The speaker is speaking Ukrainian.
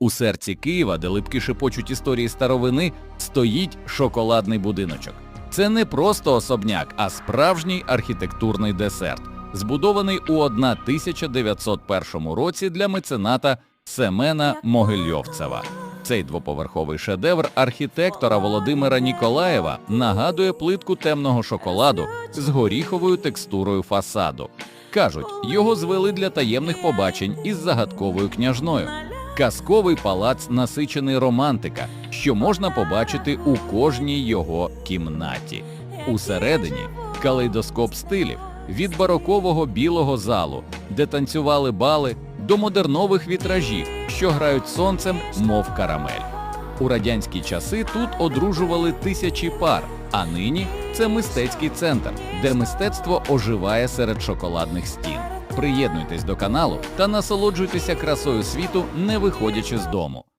У серці Києва, де липки шепочуть історії старовини, стоїть шоколадний будиночок. Це не просто особняк, а справжній архітектурний десерт, збудований у 1901 році для мецената Семена Могильйовцева. Цей двоповерховий шедевр архітектора Володимира Ніколаєва нагадує плитку темного шоколаду з горіховою текстурою фасаду. Кажуть, його звели для таємних побачень із загадковою княжною. Казковий палац насичений романтика, що можна побачити у кожній його кімнаті. Усередині калейдоскоп стилів від барокового білого залу, де танцювали бали, до модернових вітражів, що грають сонцем, мов карамель. У радянські часи тут одружували тисячі пар, а нині це мистецький центр, де мистецтво оживає серед шоколадних стін. Приєднуйтесь до каналу та насолоджуйтеся красою світу, не виходячи з дому.